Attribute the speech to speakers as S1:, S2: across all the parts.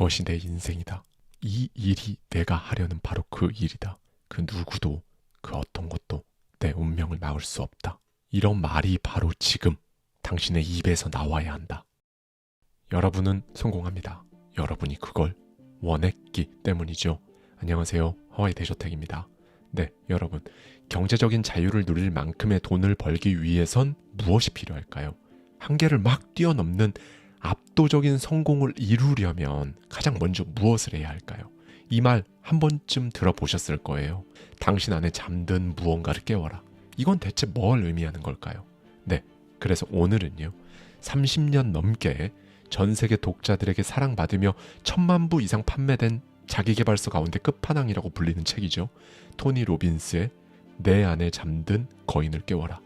S1: 이것이 내 인생이다. 이 일이 내가 하려는 바로 그 일이다. 그 누구도 그 어떤 것도 내 운명을 막을 수 없다. 이런 말이 바로 지금 당신의 입에서 나와야 한다. 여러분은 성공합니다. 여러분이 그걸 원했기 때문이죠. 안녕하세요. 하와이 대저택입니다. 네, 여러분. 경제적인 자유를 누릴 만큼의 돈을 벌기 위해선 무엇이 필요할까요? 한계를 막 뛰어넘는 압도적인 성공을 이루려면 가장 먼저 무엇을 해야 할까요? 이 말 한 번쯤 들어보셨을 거예요. 당신 안에 잠든 무언가를 깨워라. 이건 대체 뭘 의미하는 걸까요? 네. 그래서 오늘은요. 30년 넘게 전 세계 독자들에게 사랑받으며 천만 부 이상 판매된 자기개발서 가운데 끝판왕이라고 불리는 책이죠. 토니 로빈스의 내 안에 잠든 거인을 깨워라.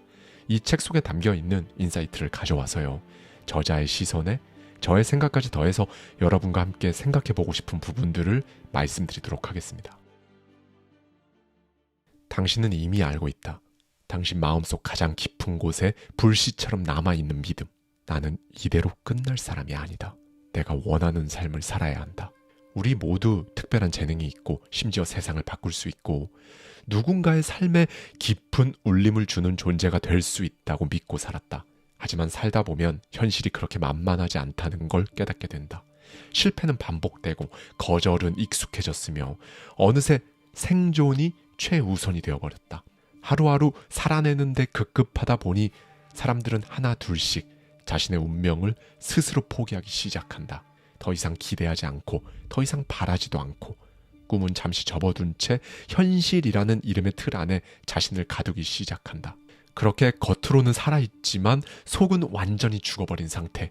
S1: 이 책 속에 담겨 있는 인사이트를 가져와서요. 저자의 시선에 저의 생각까지 더해서 여러분과 함께 생각해 보고 싶은 부분들을 말씀드리도록 하겠습니다. 당신은 이미 알고 있다. 당신 마음속 가장 깊은 곳에 불씨처럼 남아있는 믿음. 나는 이대로 끝날 사람이 아니다. 내가 원하는 삶을 살아야 한다. 우리 모두 특별한 재능이 있고 심지어 세상을 바꿀 수 있고 누군가의 삶에 깊은 울림을 주는 존재가 될 수 있다고 믿고 살았다. 하지만 살다 보면 현실이 그렇게 만만하지 않다는 걸 깨닫게 된다. 실패는 반복되고 거절은 익숙해졌으며 어느새 생존이 최우선이 되어버렸다. 하루하루 살아내는데 급급하다 보니 사람들은 하나 둘씩 자신의 운명을 스스로 포기하기 시작한다. 더 이상 기대하지 않고 더 이상 바라지도 않고 꿈은 잠시 접어둔 채 현실이라는 이름의 틀 안에 자신을 가두기 시작한다. 그렇게 겉으로는 살아있지만 속은 완전히 죽어버린 상태.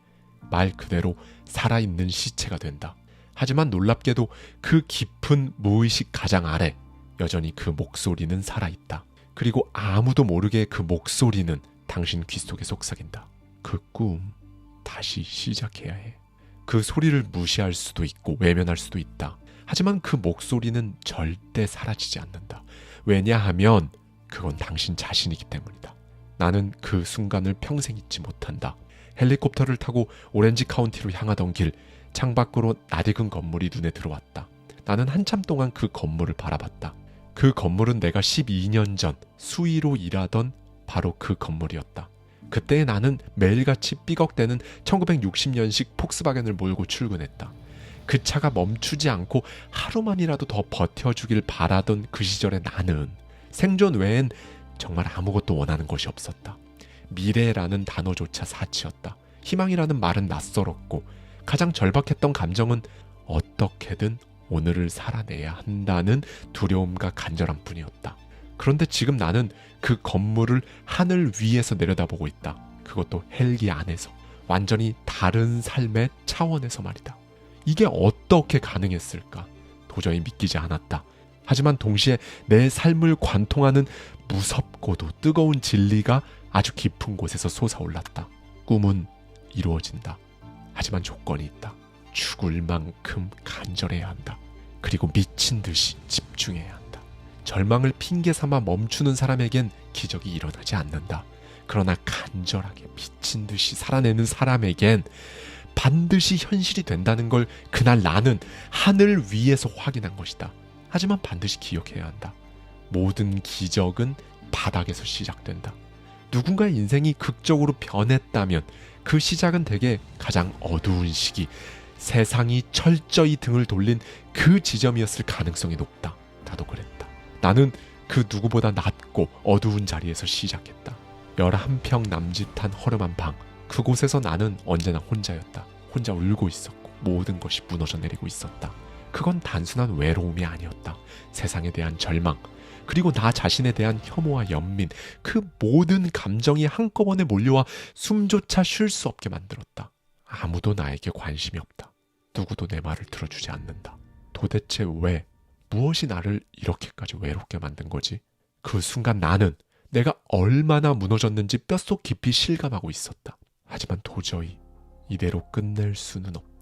S1: 말 그대로 살아있는 시체가 된다. 하지만 놀랍게도 그 깊은 무의식 가장 아래 여전히 그 목소리는 살아있다. 그리고 아무도 모르게 그 목소리는 당신 귀 속에 속삭인다. 그 꿈 다시 시작해야 해. 그 소리를 무시할 수도 있고 외면할 수도 있다. 하지만 그 목소리는 절대 사라지지 않는다. 왜냐하면 그건 당신 자신이기 때문이다. 나는 그 순간을 평생 잊지 못한다. 헬리콥터를 타고 오렌지 카운티로 향하던 길, 창밖으로 낯익은 건물이 눈에 들어왔다. 나는 한참 동안 그 건물을 바라봤다. 그 건물은 내가 12년 전 수위로 일하던 바로 그 건물이었다. 그때 나는 매일같이 삐걱대는 1960년식 폭스바겐을 몰고 출근했다. 그 차가 멈추지 않고 하루만이라도 더 버텨주길 바라던 그 시절의 나는 생존 외엔 정말 아무것도 원하는 것이 없었다. 미래라는 단어조차 사치였다. 희망이라는 말은 낯설었고 가장 절박했던 감정은 어떻게든 오늘을 살아내야 한다는 두려움과 간절함 뿐이었다. 그런데 지금 나는 그 건물을 하늘 위에서 내려다보고 있다. 그것도 헬기 안에서. 완전히 다른 삶의 차원에서 말이다. 이게 어떻게 가능했을까? 도저히 믿기지 않았다. 하지만 동시에 내 삶을 관통하는 무섭고도 뜨거운 진리가 아주 깊은 곳에서 솟아올랐다. 꿈은 이루어진다. 하지만 조건이 있다. 죽을 만큼 간절해야 한다. 그리고 미친 듯이 집중해야 한다. 절망을 핑계 삼아 멈추는 사람에겐 기적이 일어나지 않는다. 그러나 간절하게 미친 듯이 살아내는 사람에겐 반드시 현실이 된다는 걸 그날 나는 하늘 위에서 확인한 것이다. 하지만 반드시 기억해야 한다. 모든 기적은 바닥에서 시작된다. 누군가의 인생이 극적으로 변했다면 그 시작은 대개 가장 어두운 시기, 세상이 철저히 등을 돌린 그 지점이었을 가능성이 높다. 나도 그랬다. 나는 그 누구보다 낮고 어두운 자리에서 시작했다. 11평 남짓한 허름한 방. 그곳에서 나는 언제나 혼자였다. 혼자 울고 있었고 모든 것이 무너져 내리고 있었다. 그건 단순한 외로움이 아니었다. 세상에 대한 절망, 그리고 나 자신에 대한 혐오와 연민, 그 모든 감정이 한꺼번에 몰려와 숨조차 쉴 수 없게 만들었다. 아무도 나에게 관심이 없다. 누구도 내 말을 들어주지 않는다. 도대체 왜, 무엇이 나를 이렇게까지 외롭게 만든 거지? 그 순간 나는 내가 얼마나 무너졌는지 뼛속 깊이 실감하고 있었다. 하지만 도저히 이대로 끝낼 수는 없다.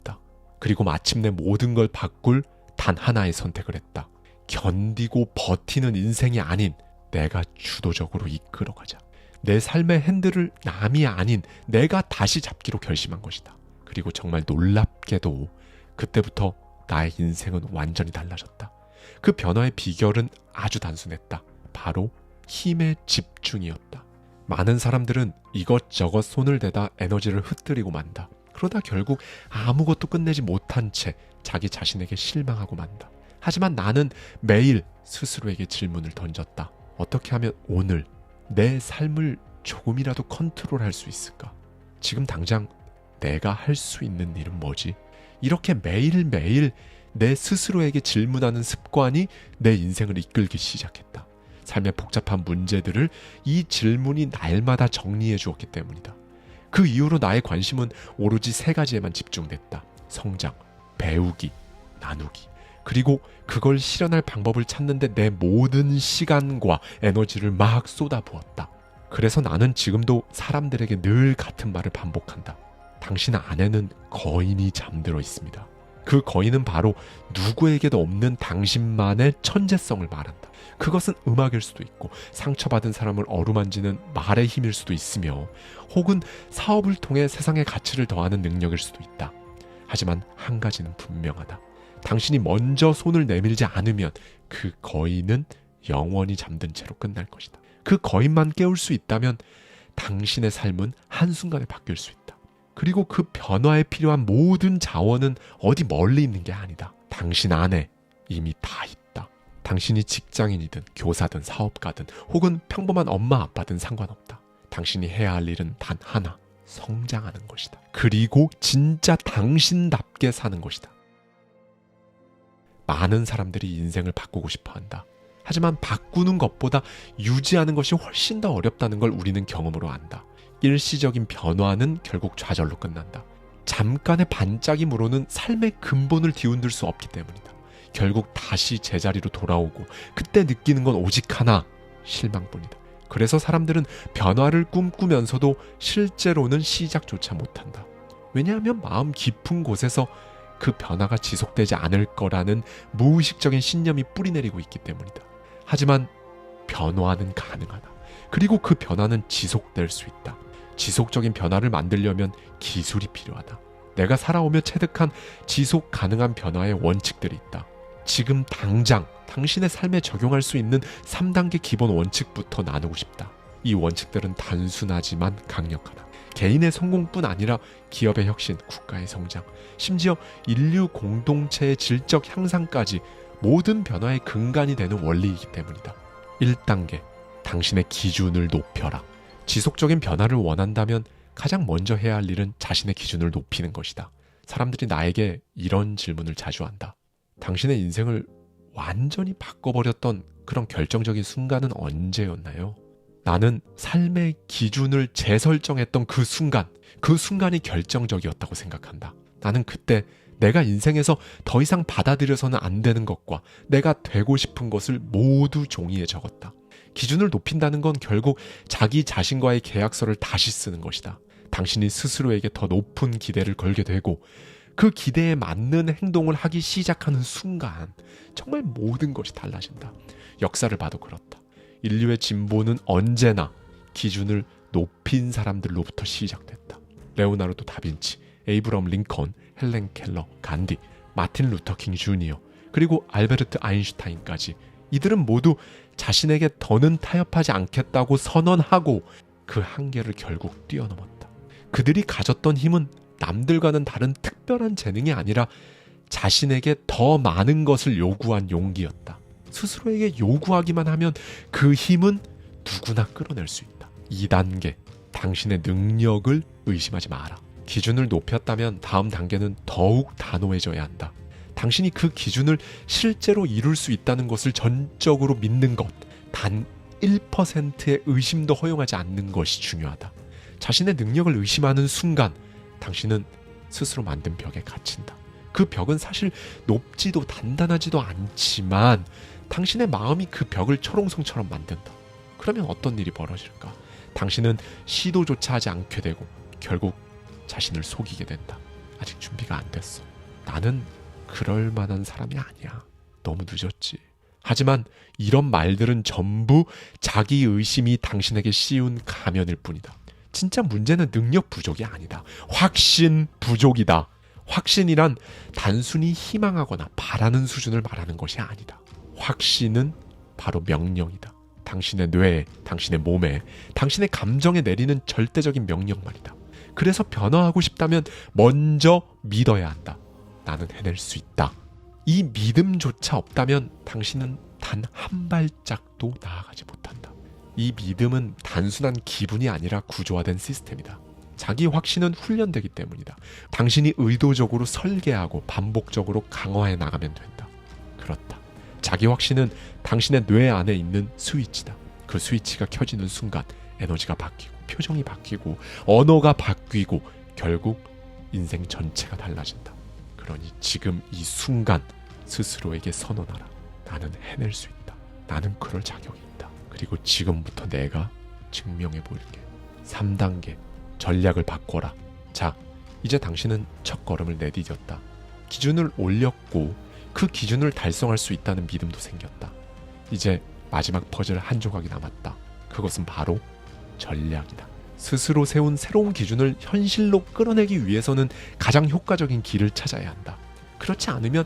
S1: 그리고 마침내 모든 걸 바꿀 단 하나의 선택을 했다. 견디고 버티는 인생이 아닌 내가 주도적으로 이끌어가자. 내 삶의 핸들을 남이 아닌 내가 다시 잡기로 결심한 것이다. 그리고 정말 놀랍게도 그때부터 나의 인생은 완전히 달라졌다. 그 변화의 비결은 아주 단순했다. 바로 힘의 집중이었다. 많은 사람들은 이것저것 손을 대다 에너지를 흩뜨리고 만다. 그러다 결국 아무것도 끝내지 못한 채 자기 자신에게 실망하고 만다. 하지만 나는 매일 스스로에게 질문을 던졌다. 어떻게 하면 오늘 내 삶을 조금이라도 컨트롤할 수 있을까? 지금 당장 내가 할 수 있는 일은 뭐지? 이렇게 매일매일 내 스스로에게 질문하는 습관이 내 인생을 이끌기 시작했다. 삶의 복잡한 문제들을 이 질문이 날마다 정리해 주었기 때문이다. 그 이후로 나의 관심은 오로지 세 가지에만 집중됐다. 성장, 배우기, 나누기. 그리고 그걸 실현할 방법을 찾는데 내 모든 시간과 에너지를 막 쏟아부었다. 그래서 나는 지금도 사람들에게 늘 같은 말을 반복한다. 당신 안에는 거인이 잠들어 있습니다. 그 거인은 바로 누구에게도 없는 당신만의 천재성을 말한다. 그것은 음악일 수도 있고 상처받은 사람을 어루만지는 말의 힘일 수도 있으며 혹은 사업을 통해 세상의 가치를 더하는 능력일 수도 있다. 하지만 한 가지는 분명하다. 당신이 먼저 손을 내밀지 않으면 그 거인은 영원히 잠든 채로 끝날 것이다. 그 거인만 깨울 수 있다면 당신의 삶은 한순간에 바뀔 수 있다. 그리고 그 변화에 필요한 모든 자원은 어디 멀리 있는 게 아니다. 당신 안에 이미 다 있다. 당신이 직장인이든 교사든 사업가든 혹은 평범한 엄마 아빠든 상관없다. 당신이 해야 할 일은 단 하나. 성장하는 것이다. 그리고 진짜 당신답게 사는 것이다. 많은 사람들이 인생을 바꾸고 싶어 한다. 하지만 바꾸는 것보다 유지하는 것이 훨씬 더 어렵다는 걸 우리는 경험으로 안다. 일시적인 변화는 결국 좌절로 끝난다. 잠깐의 반짝임으로는 삶의 근본을 뒤흔들 수 없기 때문이다. 결국 다시 제자리로 돌아오고 그때 느끼는 건 오직 하나 실망뿐이다. 그래서 사람들은 변화를 꿈꾸면서도 실제로는 시작조차 못한다. 왜냐하면 마음 깊은 곳에서 그 변화가 지속되지 않을 거라는 무의식적인 신념이 뿌리내리고 있기 때문이다. 하지만 변화는 가능하다. 그리고 그 변화는 지속될 수 있다. 지속적인 변화를 만들려면 기술이 필요하다. 내가 살아오며 체득한 지속 가능한 변화의 원칙들이 있다. 지금 당장 당신의 삶에 적용할 수 있는 3단계 기본 원칙부터 나누고 싶다. 이 원칙들은 단순하지만 강력하다. 개인의 성공뿐 아니라 기업의 혁신, 국가의 성장, 심지어 인류 공동체의 질적 향상까지 모든 변화의 근간이 되는 원리이기 때문이다. 1단계. 당신의 기준을 높여라. 지속적인 변화를 원한다면 가장 먼저 해야 할 일은 자신의 기준을 높이는 것이다. 사람들이 나에게 이런 질문을 자주 한다. 당신의 인생을 완전히 바꿔버렸던 그런 결정적인 순간은 언제였나요? 나는 삶의 기준을 재설정했던 그 순간, 그 순간이 결정적이었다고 생각한다. 나는 그때 내가 인생에서 더 이상 받아들여서는 안 되는 것과 내가 되고 싶은 것을 모두 종이에 적었다. 기준을 높인다는 건 결국 자기 자신과의 계약서를 다시 쓰는 것이다. 당신이 스스로에게 더 높은 기대를 걸게 되고 그 기대에 맞는 행동을 하기 시작하는 순간 정말 모든 것이 달라진다. 역사를 봐도 그렇다. 인류의 진보는 언제나 기준을 높인 사람들로부터 시작됐다. 레오나르도 다빈치, 에이브럼 링컨, 헬렌 켈러, 간디, 마틴 루터 킹 주니어, 그리고 알베르트 아인슈타인까지 이들은 모두 자신에게 더는 타협하지 않겠다고 선언하고 그 한계를 결국 뛰어넘었다. 그들이 가졌던 힘은 남들과는 다른 특별한 재능이 아니라 자신에게 더 많은 것을 요구한 용기였다. 스스로에게 요구하기만 하면 그 힘은 누구나 끌어낼 수 있다. 2단계. 당신의 능력을 의심하지 마라. 기준을 높였다면 다음 단계는 더욱 단호해져야 한다. 당신이 그 기준을 실제로 이룰 수 있다는 것을 전적으로 믿는 것, 단 1%의 의심도 허용하지 않는 것이 중요하다. 자신의 능력을 의심하는 순간, 당신은 스스로 만든 벽에 갇힌다. 그 벽은 사실 높지도 단단하지도 않지만, 당신의 마음이 그 벽을 초롱성처럼 만든다. 그러면 어떤 일이 벌어질까? 당신은 시도조차 하지 않게 되고, 결국 자신을 속이게 된다. 아직 준비가 안 됐어. 나는 그럴 만한 사람이 아니야. 너무 늦었지. 하지만 이런 말들은 전부 자기 의심이 당신에게 씌운 가면일 뿐이다. 진짜 문제는 능력 부족이 아니다. 확신 부족이다. 확신이란 단순히 희망하거나 바라는 수준을 말하는 것이 아니다. 확신은 바로 명령이다. 당신의 뇌에, 당신의 몸에, 당신의 감정에 내리는 절대적인 명령만이다. 그래서 변화하고 싶다면 먼저 믿어야 한다. 나는 해낼 수 있다. 이 믿음조차 없다면 당신은 단 한 발짝도 나아가지 못한다. 이 믿음은 단순한 기분이 아니라 구조화된 시스템이다. 자기 확신은 훈련되기 때문이다. 당신이 의도적으로 설계하고 반복적으로 강화해 나가면 된다. 그렇다. 자기 확신은 당신의 뇌 안에 있는 스위치다. 그 스위치가 켜지는 순간 에너지가 바뀌고 표정이 바뀌고 언어가 바뀌고 결국 인생 전체가 달라진다. 그러니 지금 이 순간 스스로에게 선언하라. 나는 해낼 수 있다. 나는 그럴 자격이 있다. 그리고 지금부터 내가 증명해 보일게. 3단계 전략을 바꿔라. 자, 이제 당신은 첫 걸음을 내디뎠다. 기준을 올렸고 그 기준을 달성할 수 있다는 믿음도 생겼다. 이제 마지막 퍼즐 한 조각이 남았다. 그것은 바로 전략이다. 스스로 세운 새로운 기준을 현실로 끌어내기 위해서는 가장 효과적인 길을 찾아야 한다. 그렇지 않으면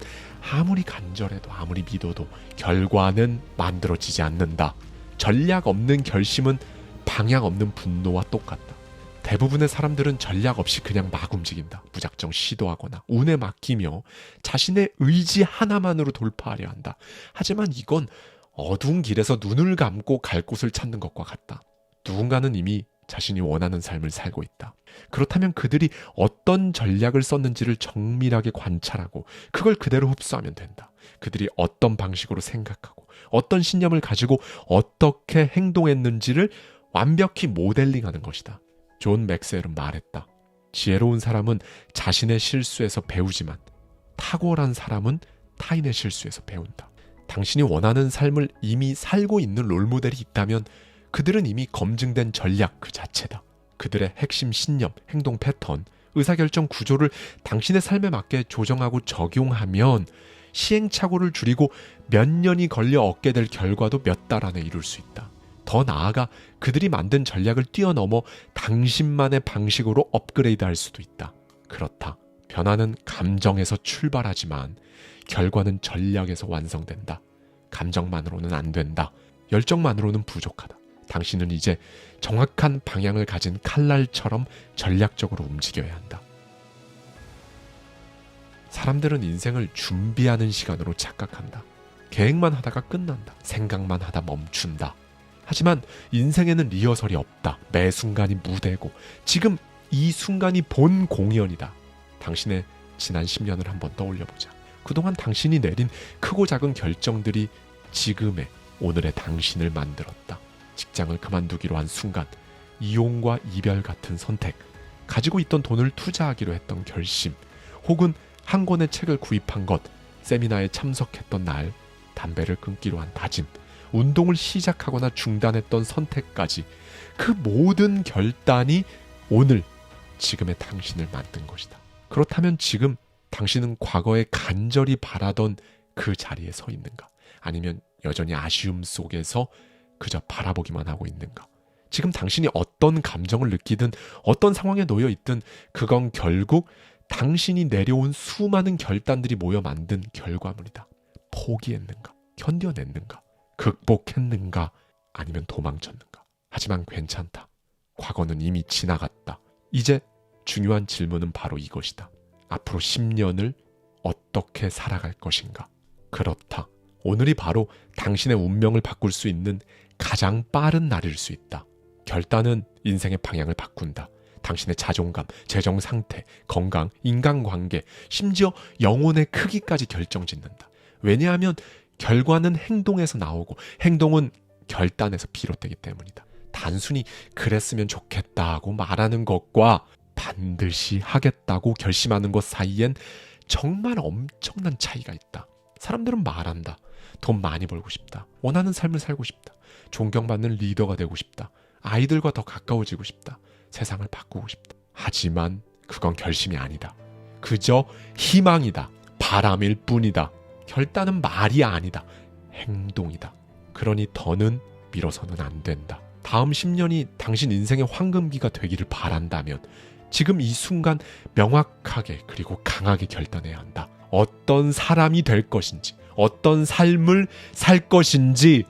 S1: 아무리 간절해도 아무리 믿어도 결과는 만들어지지 않는다. 전략 없는 결심은 방향 없는 분노와 똑같다. 대부분의 사람들은 전략 없이 그냥 막 움직인다. 무작정 시도하거나 운에 맡기며 자신의 의지 하나만으로 돌파하려 한다. 하지만 이건 어두운 길에서 눈을 감고 갈 곳을 찾는 것과 같다. 누군가는 이미 자신이 원하는 삶을 살고 있다. 그렇다면 그들이 어떤 전략을 썼는지를 정밀하게 관찰하고 그걸 그대로 흡수하면 된다. 그들이 어떤 방식으로 생각하고 어떤 신념을 가지고 어떻게 행동했는지를 완벽히 모델링하는 것이다. 존 맥셀은 말했다. 지혜로운 사람은 자신의 실수에서 배우지만 탁월한 사람은 타인의 실수에서 배운다. 당신이 원하는 삶을 이미 살고 있는 롤모델이 있다면 그들은 이미 검증된 전략 그 자체다. 그들의 핵심 신념, 행동 패턴, 의사결정 구조를 당신의 삶에 맞게 조정하고 적용하면 시행착오를 줄이고 몇 년이 걸려 얻게 될 결과도 몇 달 안에 이룰 수 있다. 더 나아가 그들이 만든 전략을 뛰어넘어 당신만의 방식으로 업그레이드 할 수도 있다. 그렇다. 변화는 감정에서 출발하지만 결과는 전략에서 완성된다. 감정만으로는 안 된다. 열정만으로는 부족하다. 당신은 이제 정확한 방향을 가진 칼날처럼 전략적으로 움직여야 한다. 사람들은 인생을 준비하는 시간으로 착각한다. 계획만 하다가 끝난다. 생각만 하다 멈춘다. 하지만 인생에는 리허설이 없다. 매 순간이 무대고 지금 이 순간이 본 공연이다. 당신의 지난 10년을 한번 떠올려 보자. 그동안 당신이 내린 크고 작은 결정들이 지금의 오늘의 당신을 만들었다. 직장을 그만두기로 한 순간, 이용과 이별 같은 선택, 가지고 있던 돈을 투자하기로 했던 결심, 혹은 한 권의 책을 구입한 것, 세미나에 참석했던 날, 담배를 끊기로 한 다짐, 운동을 시작하거나 중단했던 선택까지 그 모든 결단이 오늘 지금의 당신을 만든 것이다. 그렇다면 지금 당신은 과거에 간절히 바라던 그 자리에 서 있는가? 아니면 여전히 아쉬움 속에서 그저 바라보기만 하고 있는가? 지금 당신이 어떤 감정을 느끼든 어떤 상황에 놓여 있든 그건 결국 당신이 내려온 수많은 결단들이 모여 만든 결과물이다. 포기했는가? 견뎌냈는가? 극복했는가 아니면 도망쳤는가. 하지만 괜찮다. 과거는 이미 지나갔다. 이제 중요한 질문은 바로 이것이다. 앞으로 10년을 어떻게 살아갈 것인가? 그렇다. 오늘이 바로 당신의 운명을 바꿀 수 있는 가장 빠른 날일 수 있다. 결단은 인생의 방향을 바꾼다. 당신의 자존감, 재정 상태, 건강, 인간관계, 심지어 영혼의 크기까지 결정짓는다. 왜냐하면 결과는 행동에서 나오고 행동은 결단에서 비롯되기 때문이다. 단순히 그랬으면 좋겠다고 말하는 것과 반드시 하겠다고 결심하는 것 사이엔 정말 엄청난 차이가 있다. 사람들은 말한다. 돈 많이 벌고 싶다. 원하는 삶을 살고 싶다. 존경받는 리더가 되고 싶다. 아이들과 더 가까워지고 싶다. 세상을 바꾸고 싶다. 하지만 그건 결심이 아니다. 그저 희망이다. 바람일 뿐이다. 결단은 말이 아니다. 행동이다. 그러니 더는 미뤄서는 안 된다. 다음 10년이 당신 인생의 황금기가 되기를 바란다면 지금 이 순간 명확하게 그리고 강하게 결단해야 한다. 어떤 사람이 될 것인지, 어떤 삶을 살 것인지,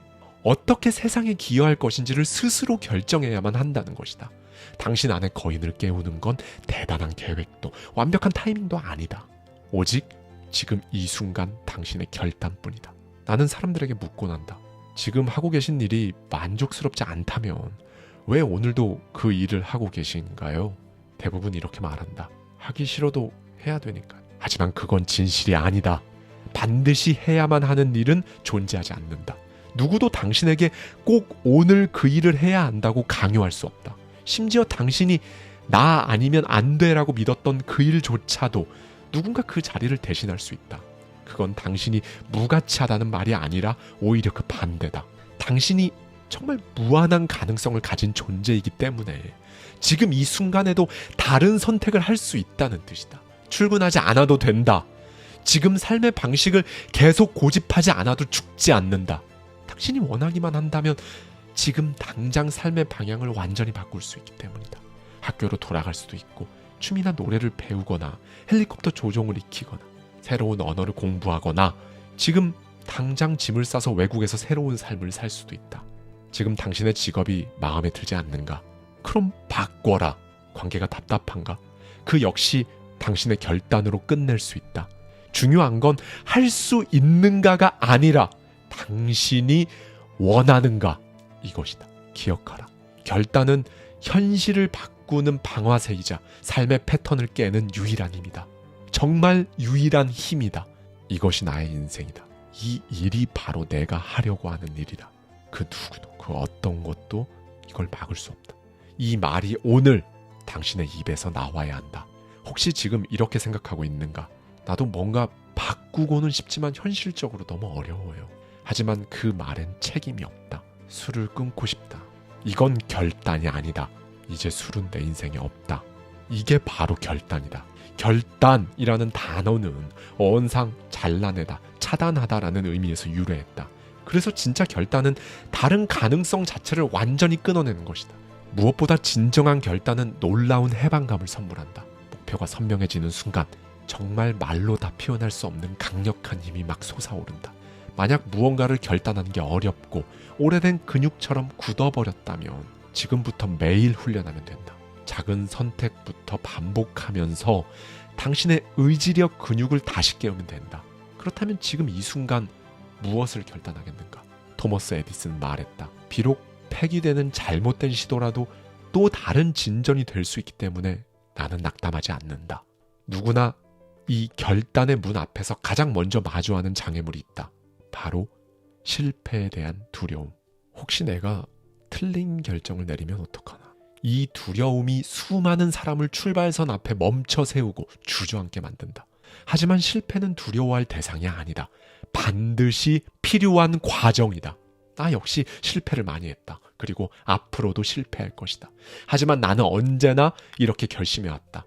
S1: 어떻게 세상에 기여할 것인지를 스스로 결정해야만 한다는 것이다. 당신 안에 거인을 깨우는 건 대단한 계획도 완벽한 타이밍도 아니다. 오직 지금 이 순간 당신의 결단뿐이다. 나는 사람들에게 묻곤 한다. 지금 하고 계신 일이 만족스럽지 않다면 왜 오늘도 그 일을 하고 계신가요? 대부분 이렇게 말한다. 하기 싫어도 해야 되니까. 하지만 그건 진실이 아니다. 반드시 해야만 하는 일은 존재하지 않는다. 누구도 당신에게 꼭 오늘 그 일을 해야 한다고 강요할 수 없다. 심지어 당신이 나 아니면 안 돼라고 믿었던 그 일조차도 누군가 그 자리를 대신할 수 있다. 그건 당신이 무가치하다는 말이 아니라 오히려 그 반대다. 당신이 정말 무한한 가능성을 가진 존재이기 때문에 지금 이 순간에도 다른 선택을 할 수 있다는 뜻이다. 출근하지 않아도 된다. 지금 삶의 방식을 계속 고집하지 않아도 죽지 않는다. 당신이 원하기만 한다면 지금 당장 삶의 방향을 완전히 바꿀 수 있기 때문이다. 학교로 돌아갈 수도 있고 춤이나 노래를 배우거나 헬리콥터 조종을 익히거나 새로운 언어를 공부하거나 지금 당장 짐을 싸서 외국에서 새로운 삶을 살 수도 있다. 지금 당신의 직업이 마음에 들지 않는가? 그럼 바꿔라. 관계가 답답한가? 그 역시 당신의 결단으로 끝낼 수 있다. 중요한 건 할 수 있는가가 아니라 당신이 원하는가 이것이다. 기억하라. 결단은 현실을 바꾸는 방아쇠이자 삶의 패턴을 깨는 유일한 힘이다. 정말 유일한 힘이다. 이것이 나의 인생이다. 이 일이 바로 내가 하려고 하는 일이다. 그 누구도 그 어떤 것도 이걸 막을 수 없다. 이 말이 오늘 당신의 입에서 나와야 한다. 혹시 지금 이렇게 생각하고 있는가? 나도 뭔가 바꾸고는 싶지만 현실적으로 너무 어려워요. 하지만 그 말엔 책임이 없다. 술을 끊고 싶다. 이건 결단이 아니다. 이제 술은 내 인생에 없다. 이게 바로 결단이다. 결단이라는 단어는 어원상 잘라내다, 차단하다라는 의미에서 유래했다. 그래서 진짜 결단은 다른 가능성 자체를 완전히 끊어내는 것이다. 무엇보다 진정한 결단은 놀라운 해방감을 선물한다. 목표가 선명해지는 순간 정말 말로 다 표현할 수 없는 강력한 힘이 막 솟아오른다. 만약 무언가를 결단하는 게 어렵고 오래된 근육처럼 굳어버렸다면 지금부터 매일 훈련하면 된다. 작은 선택부터 반복하면서 당신의 의지력 근육을 다시 깨우면 된다. 그렇다면 지금 이 순간 무엇을 결단하겠는가? 토머스 에디슨 말했다. 비록 폐기되는 잘못된 시도라도 또 다른 진전이 될 수 있기 때문에 나는 낙담하지 않는다. 누구나 이 결단의 문 앞에서 가장 먼저 마주하는 장애물이 있다. 바로 실패에 대한 두려움. 혹시 내가 틀린 결정을 내리면 어떡하나? 이 두려움이 수많은 사람을 출발선 앞에 멈춰 세우고 주저앉게 만든다. 하지만 실패는 두려워할 대상이 아니다. 반드시 필요한 과정이다. 나 역시 실패를 많이 했다. 그리고 앞으로도 실패할 것이다. 하지만 나는 언제나 이렇게 결심해 왔다.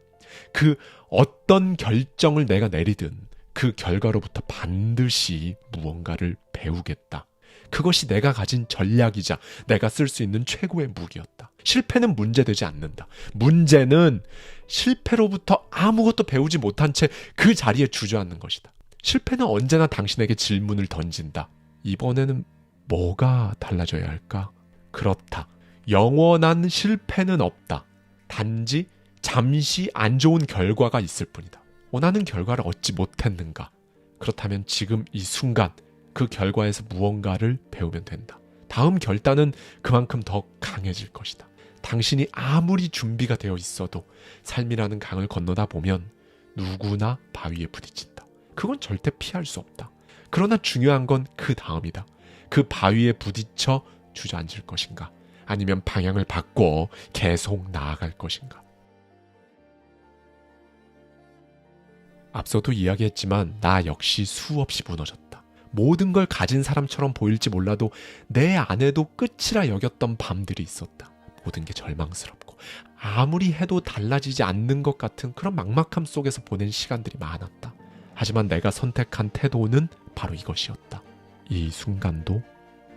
S1: 그 어떤 결정을 내가 내리든 그 결과로부터 반드시 무언가를 배우겠다. 그것이 내가 가진 전략이자 내가 쓸 수 있는 최고의 무기였다. 실패는 문제되지 않는다. 문제는 실패로부터 아무것도 배우지 못한 채 그 자리에 주저앉는 것이다. 실패는 언제나 당신에게 질문을 던진다. 이번에는 뭐가 달라져야 할까? 그렇다. 영원한 실패는 없다. 단지 잠시 안 좋은 결과가 있을 뿐이다. 원하는 결과를 얻지 못했는가? 그렇다면 지금 이 순간 그 결과에서 무언가를 배우면 된다. 다음 결단은 그만큼 더 강해질 것이다. 당신이 아무리 준비가 되어 있어도 삶이라는 강을 건너다 보면 누구나 바위에 부딪힌다. 그건 절대 피할 수 없다. 그러나 중요한 건 그 다음이다. 그 바위에 부딪혀 주저앉을 것인가? 아니면 방향을 바꿔 계속 나아갈 것인가? 앞서도 이야기했지만 나 역시 수없이 무너졌다. 모든 걸 가진 사람처럼 보일지 몰라도 내 안에도 끝이라 여겼던 밤들이 있었다. 모든 게 절망스럽고 아무리 해도 달라지지 않는 것 같은 그런 막막함 속에서 보낸 시간들이 많았다. 하지만 내가 선택한 태도는 바로 이것이었다. 이 순간도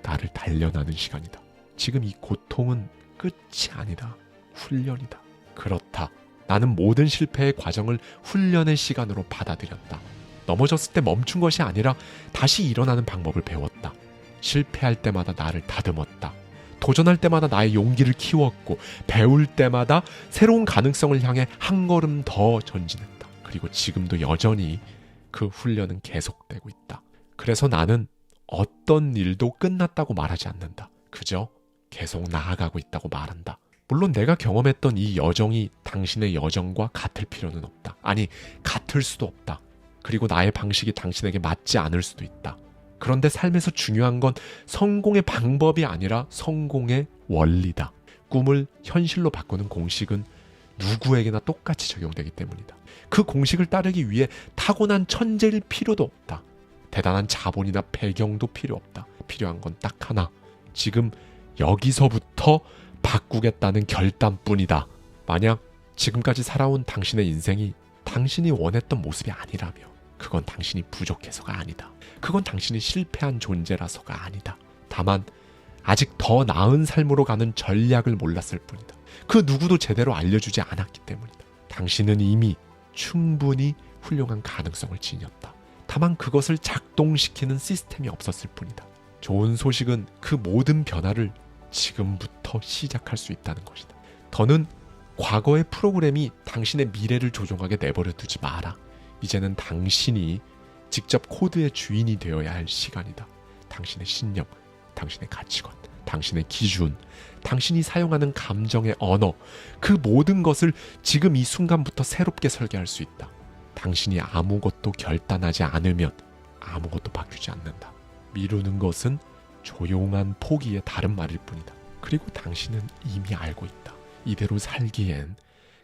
S1: 나를 단련하는 시간이다. 지금 이 고통은 끝이 아니다. 훈련이다. 그렇다. 나는 모든 실패의 과정을 훈련의 시간으로 받아들였다. 넘어졌을 때 멈춘 것이 아니라 다시 일어나는 방법을 배웠다. 실패할 때마다 나를 다듬었다. 도전할 때마다 나의 용기를 키웠고 배울 때마다 새로운 가능성을 향해 한 걸음 더 전진했다. 그리고 지금도 여전히 그 훈련은 계속되고 있다. 그래서 나는 어떤 일도 끝났다고 말하지 않는다. 그저 계속 나아가고 있다고 말한다. 물론 내가 경험했던 이 여정이 당신의 여정과 같을 필요는 없다. 아니, 같을 수도 없다. 그리고 나의 방식이 당신에게 맞지 않을 수도 있다. 그런데 삶에서 중요한 건 성공의 방법이 아니라 성공의 원리다. 꿈을 현실로 바꾸는 공식은 누구에게나 똑같이 적용되기 때문이다. 그 공식을 따르기 위해 타고난 천재일 필요도 없다. 대단한 자본이나 배경도 필요 없다. 필요한 건 딱 하나. 지금 여기서부터 바꾸겠다는 결단뿐이다. 만약 지금까지 살아온 당신의 인생이 당신이 원했던 모습이 아니라며 그건 당신이 부족해서가 아니다. 그건 당신이 실패한 존재라서가 아니다. 다만 아직 더 나은 삶으로 가는 전략을 몰랐을 뿐이다. 그 누구도 제대로 알려주지 않았기 때문이다. 당신은 이미 충분히 훌륭한 가능성을 지녔다. 다만 그것을 작동시키는 시스템이 없었을 뿐이다. 좋은 소식은 그 모든 변화를 지금부터 시작할 수 있다는 것이다. 더는 과거의 프로그램이 당신의 미래를 조종하게 내버려 두지 마라. 이제는 당신이 직접 코드의 주인이 되어야 할 시간이다. 당신의 신념, 당신의 가치관, 당신의 기준, 당신이 사용하는 감정의 언어, 그 모든 것을 지금 이 순간부터 새롭게 설계할 수 있다. 당신이 아무것도 결단하지 않으면 아무것도 바뀌지 않는다. 미루는 것은 조용한 포기의 다른 말일 뿐이다. 그리고 당신은 이미 알고 있다. 이대로 살기엔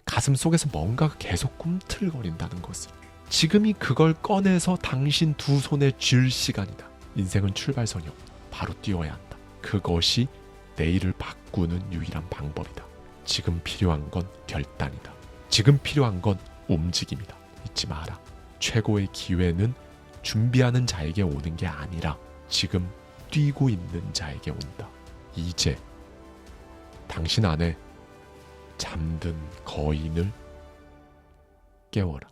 S1: 가슴 속에서 뭔가가 계속 꿈틀거린다는 것을. 지금이 그걸 꺼내서 당신 두 손에 쥘 시간이다. 인생은 출발선이 없다. 바로 뛰어야 한다. 그것이 내일을 바꾸는 유일한 방법이다. 지금 필요한 건 결단이다. 지금 필요한 건 움직임이다. 잊지 마라. 최고의 기회는 준비하는 자에게 오는 게 아니라 지금 뛰고 있는 자에게 온다. 이제 당신 안에 잠든 거인을 깨워라.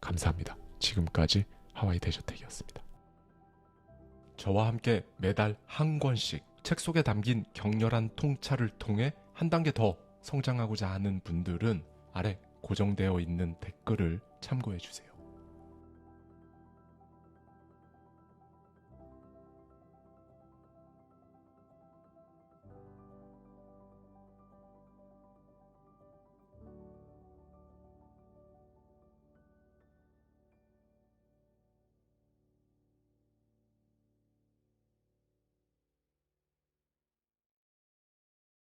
S1: 감사합니다. 지금까지 하와이 대저택이었습니다. 저와 함께 매달 한 권씩 책 속에 담긴 격렬한 통찰을 통해 한 단계 더 성장하고자 하는 분들은 아래 고정되어 있는 댓글을 참고해 주세요.